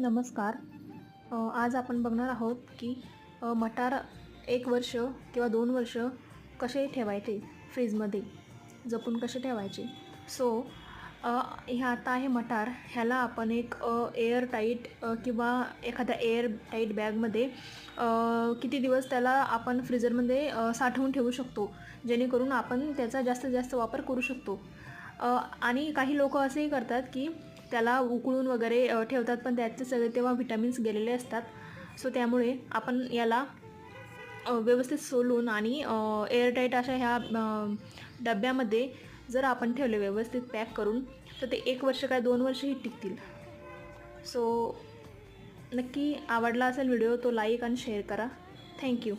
नमस्कार. आज आपण बघणार आहोत की मटार एक वर्ष किंवा दोन वर्ष कसे ठेवायचे फ्रीजमध्ये? जपून कसे ठेवायचे? सो ह्या आता आहे मटार. ह्याला आपण एक एअर टाईट किंवा एखाद्या एअर टाईट बॅगमध्ये किती दिवस त्याला आपण फ्रीजरमध्ये साठवून ठेवू शकतो जेणेकरून आपण त्याचा जास्तीत जास्त वापर करू शकतो. आणि काही लोक असेही करतात की त्याला उकळून वगैरे ठेवतात. पण त्याचे सगळे तेव्हा व्हिटॅमिन्स गेलेले असतात. सो त्यामुळे आपण याला व्यवस्थित सोलून आणि एअरटाईट अशा ह्या डब्यामध्ये जर आपण ठेवले व्यवस्थित पॅक करून तर ते एक वर्ष काय दोन वर्षही टिकतील. सो नक्की आवडला असेल व्हिडिओ तो लाईक आणि शेअर करा. थँक्यू